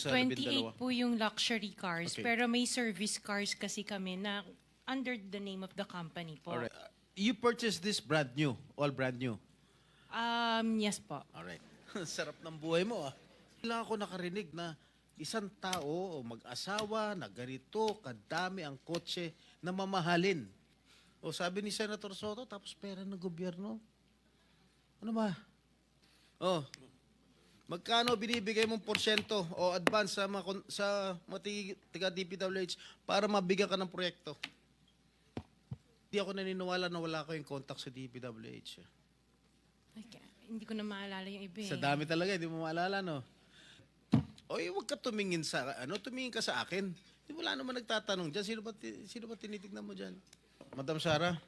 Sa labindalawa. 28 po yung luxury cars, Okay. pero may service cars kasi kami na under the name of the company po. Alright. Uh, You purchased this brand new, all brand new. Um, yes po. Alright. Sarap ng buhay mo ah. Wala ako nakarinig na isang tao o mag-asawa na ganito, kadami ang kotse na mamahalin. O sabi ni Senator Soto, tapos pera ng gobyerno. Ano ba? Oh, magkano binibigay mong porsyento o advance sa mga, sa mga tiga DPWH para mabigyan ka ng proyekto? Hindi ako naniniwala na wala ko yung contact sa DPWH. eh. Ay, ka- hindi ko na maalala yung iba eh. Sa dami talaga, hindi mo maalala, no? Oy, huwag ka tumingin sa, ano, tumingin ka sa akin. Di wala naman nagtatanong dyan. Sino ba, sino ba tinitignan mo dyan? Madam Sara,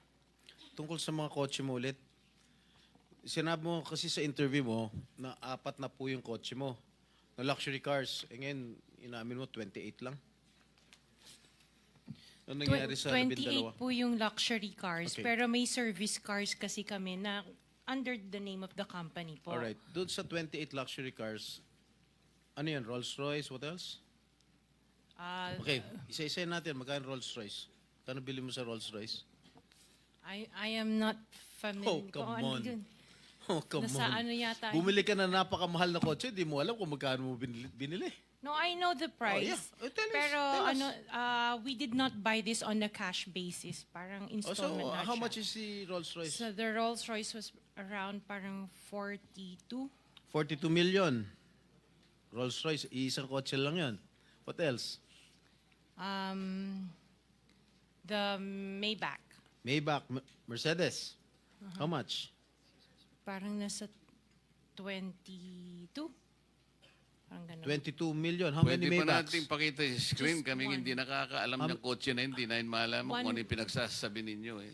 tungkol sa mga kotse mo ulit. Sinabi mo kasi sa interview mo na apat na po yung kotse mo. Na luxury cars. E ngayon, inamin mo, 28 lang. Ano nangyari sa Twen- labindalawa? 28 po yung luxury cars, Okay. pero may service cars kasi kami na under the name of the company po. Alright. Doon sa 28 luxury cars, ano yan? Rolls Royce? What else? Ah, Okay, isa-isa natin. Magkano Rolls Royce? Kano bili mo sa Rolls Royce? I, I am not familiar. Oh, come ano on. yun. Oh, come Nasa on. ano yata. Bumili ka na napakamahal na kotse, di mo alam kung magkano mo binili. binili. No, I know the price. yeah. Oh, tell us, Pero tell us. ano, uh, we did not buy this on a cash basis. Parang Oh, so, installment na how siya. much is the Rolls Royce? So the Rolls Royce was around parang 42. 42 million. Rolls Royce, isang kotse lang yon. What else? Um, the Maybach, Maybach, M- Mercedes. Uh-huh. How much? Parang nasa 22. Parang ganun. 22 million. How Pwede many pa Maybachs? natin pakita yung screen. Just Kaming one. hindi nakakaalam ng kotse na hindi na One- kung ano yung pinagsasabi ninyo. Eh.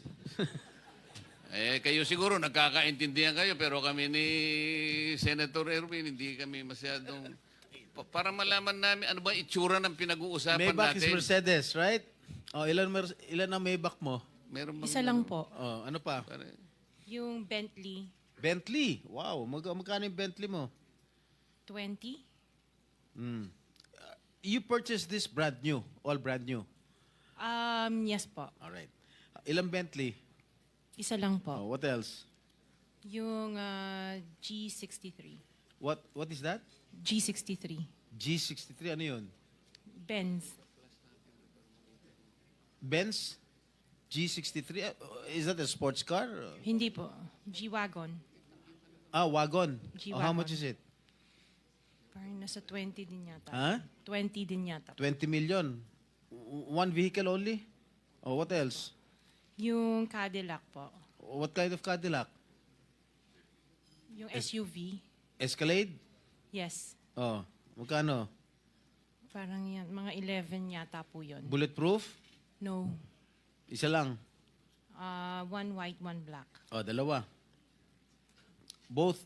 eh, kayo siguro nagkakaintindihan kayo pero kami ni Senator Erwin hindi kami masyadong... Pa- para malaman namin ano ba itsura ng pinag-uusapan Maybach is natin. Mercedes, right? Oh, ilan mer- ilan ang Maybach mo? Meron bang Isa lang po. Oh, ano pa? Pare- Yung Bentley, Bentley. Wow, mag magkano yung Bentley mo? 20. Mm. Uh, you purchased this brand new, all brand new. Um, yes po. All right. Ilang Bentley? Isa lang po. Oh, what else? Yung uh, G63. What what is that? G63. G63 ano 'yun? Benz. Benz G63 Uh, is that a sports car? Hindi po. G-Wagon. Ah, wagon. G-Wagon. Oh, how much is it? Parang nasa 20 din yata. Huh? 20 din yata. 20 million. W- One vehicle only? Oh, what else? Yung Cadillac po. What kind of Cadillac? Yung SUV. Escalade? Yes. Oh, magkano? Parang yan. Mga 11 yata po yun. Bulletproof? No. Isa lang. Uh, one white, one black. Oh, dalawa. Both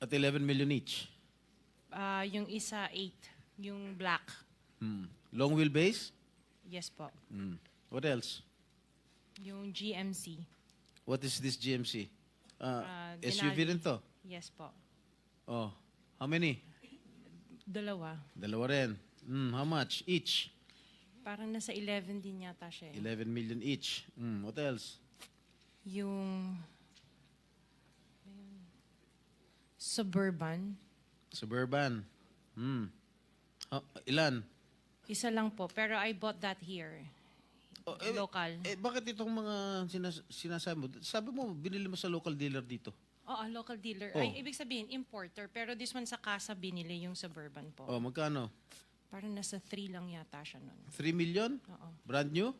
at 11 million each. Uh, yung isa, 8. Yung black. Hmm. Long wheelbase? Yes po. Hmm. What else? Yung GMC. What is this GMC? Uh, Ah, SUV Denali. rin to. Yes po. Oh, how many? Dalawa. Dalawa rin. Hmm, how much each? Parang nasa 11 din yata siya. eh. 11 million each. Hmm, what else? Yung Suburban. Suburban. Hmm. Ah, ilan? Isa lang po. Pero I bought that here. Oh, eh, Local. Eh, bakit itong mga sinas- sinasabi mo? Sabi mo, binili mo sa local dealer dito. Oo, local dealer. Oh. Ay, ibig sabihin, importer. Pero this one sa casa binili yung Suburban po. Oh, magkano? Parang nasa 3 lang yata siya nun. 3 million? Oo. Brand new?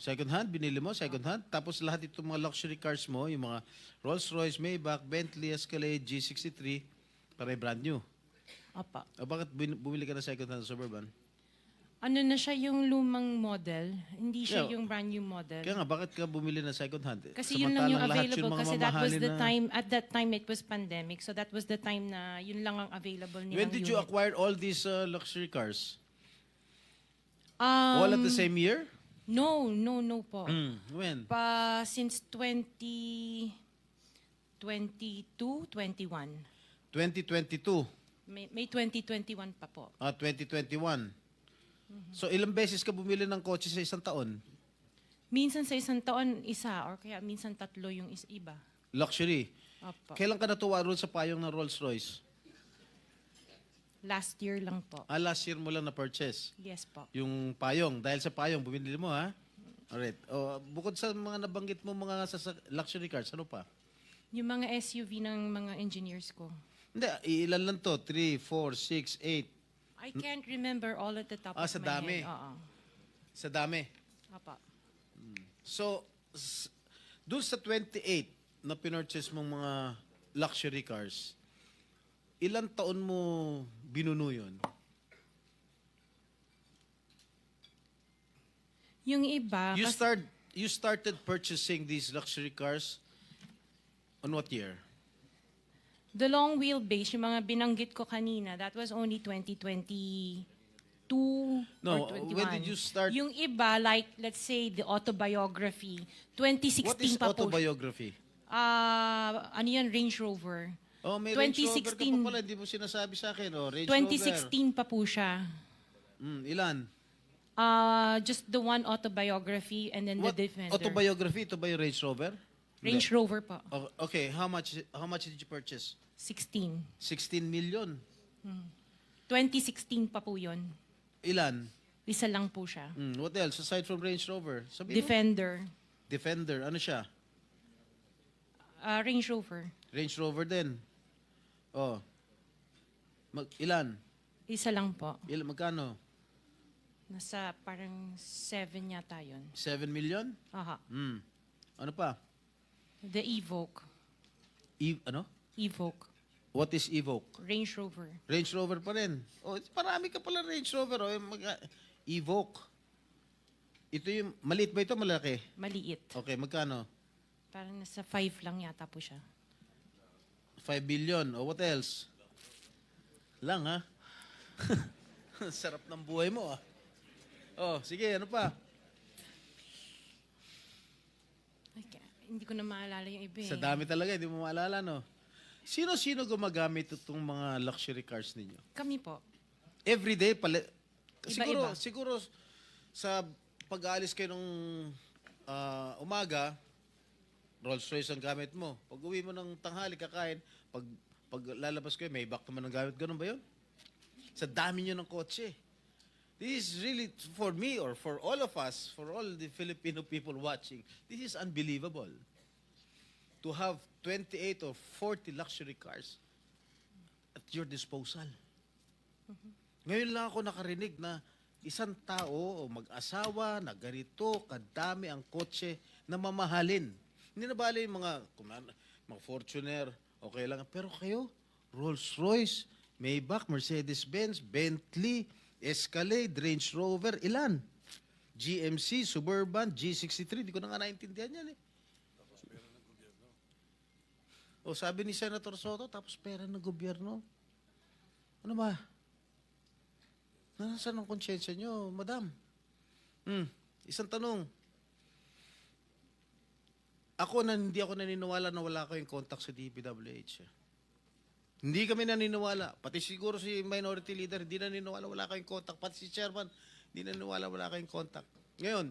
Second hand, binili mo, second hand. Tapos lahat itong mga luxury cars mo, yung mga Rolls Royce, Maybach, Bentley, Escalade, G63, pare brand new. Opa. O bakit bin- bumili ka ng second hand Suburban? Ano na siya yung lumang model? Hindi siya Yeah. yung brand new model. Kaya nga, bakit ka bumili ng second hand? Kasi yun lang yung Samantalang lahat available kasi that was mamahalin the na- time, at that time it was pandemic. So that was the time na yun lang ang available nilang When did you unit. acquire all these uh, luxury cars? Um, all at the same year? No, no, no po. Mm, when? Pa since 20 22, 21. 2022. May, May 2021 pa po. Ah, 2021. So ilang beses ka bumili ng kotse sa isang taon? Minsan sa isang taon, isa, or kaya minsan tatlo yung is iba. Luxury. Opo. Kailan ka natuwa roon sa payong ng Rolls Royce? Last year lang po. Ah, last year mo lang na-purchase. Yes po. Yung payong. Dahil sa payong, bumili mo ha? Alright. Oh, bukod sa mga nabanggit mo mga sa luxury cars, ano pa? Yung mga SUV ng mga engineers ko. Hindi, ilan lang to? 3, 4, 6, 8. I can't remember all at the top Ah, of sa my dami. head. Oo. Sa dami. Opo. So, s- doon sa 28 na pinurchase mong mga luxury cars, ilan taon mo binuno yun? Yung iba, You kasi- start you started purchasing these luxury cars on what year? the long wheelbase, yung mga binanggit ko kanina, that was only 2022 No, or 21. when did you start- Yung iba, like, let's say, the autobiography, 2016 What is pa po. autobiography? Ah, ano yan, Range Rover. Oh, may Range Rover ka 2016 pa pala, hindi mo sinasabi sa akin. Oh, Range 2016 pa po siya. Rover. Mm, ilan? Ah, just the one autobiography and then What the Defender. autobiography? Ito ba yung Range Rover? Range Rover po. Oh, okay, how much how much did you purchase? 16. 16 million. 2016 pa po yun. Ilan? Isa lang po siya. Mm, what else aside from Range Rover? Sabi mo? Defender. Defender, ano siya? Ah, Range Rover. Range Rover din. Oh. Mag, ilan? Isa lang po. Ilan magkano? Nasa parang 7 yata yun. 7 million? Aha. Hmm. Ano pa? The Evoque. E- ano? Evoque. What is Evoque? Range Rover. Range Rover pa rin. Oh, parami ka pala Range Rover. Oh. Mag- Evoque. Ito yung, maliit ba ito? Malaki? Maliit. Okay, magkano? Parang nasa 5 lang yata po siya. 5 billion. Oh, what else? Lang, ha? Sarap ng buhay mo, ah. Oh, sige, ano pa? Ay, ka- hindi ko na maalala yung iba eh. Sa dami talaga, hindi mo maalala, no? Sino-sino gumagamit itong mga luxury cars ninyo? Kami po. Every day, pala, Iba-iba. siguro, siguro sa pag-aalis kayo nung ah, umaga, Rolls Royce ang gamit mo. Pag uwi mo ng tanghali, kakain, pag, pag lalabas kayo, may back naman ang gamit. Ganun ba yun? Sa dami nyo ng kotse. This is really, for me or for all of us, for all the Filipino people watching, this is unbelievable. To have 28 or 40 luxury cars at your disposal. Ngayon lang ako nakarinig na isang tao o mag-asawa na ganito kadami ang kotse na mamahalin. Hindi na bali yung mga, kuman- mga Fortuner, okay lang. Pero kayo, Rolls-Royce, Maybach, Mercedes-Benz, Bentley, Escalade, Range Rover, ilan? GMC, Suburban, G63, di ko na nga naintindihan yan eh. O sabi ni Senator Soto, tapos pera ng gobyerno. Ano ba? Nasaan ang konsyensya nyo, madam? Hmm, isang tanong. Ako na hindi ako naniniwala na wala kayong contact sa DPWH. eh. Hindi kami naniniwala. Pati siguro si minority leader, hindi naniniwala wala kayong contact. Pati si chairman, hindi naniniwala wala kayong contact. Ngayon,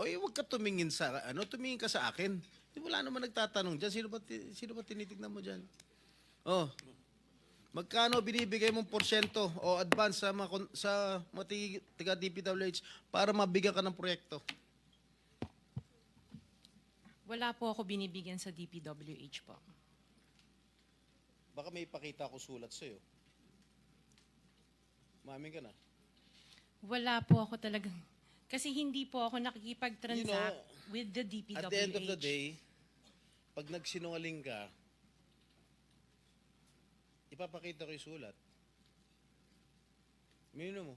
oy, huwag ka tumingin sa, ano, tumingin ka sa akin. Di wala naman nagtatanong dyan. Sino ba, sino ba tinitignan mo dyan? Oh, Magkano binibigay mong porsyento o advance sa mga, sa mga tiga DPWH para mabigyan ka ng proyekto? Wala po ako binibigyan sa DPWH po. Baka may ipakita ako sulat sa'yo. Mamin ka na. Wala po ako talagang... Kasi hindi po ako nakikipag-transact You know, with the DPWH. At the end of the day, pag nagsinungaling ka, ipapakita ko yung sulat. Mino mo.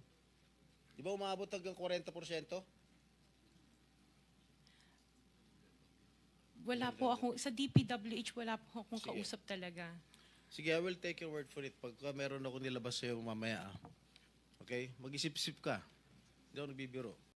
Di ba umabot hanggang 40%? Wala po ako... Sa DPWH, wala po akong Sige. kausap talaga. Sige, I will take your word for it. Pagka meron ako nilabas sa'yo mamaya, ah. okay? Mag-isip-isip ka. Hindi ako nagbibiro.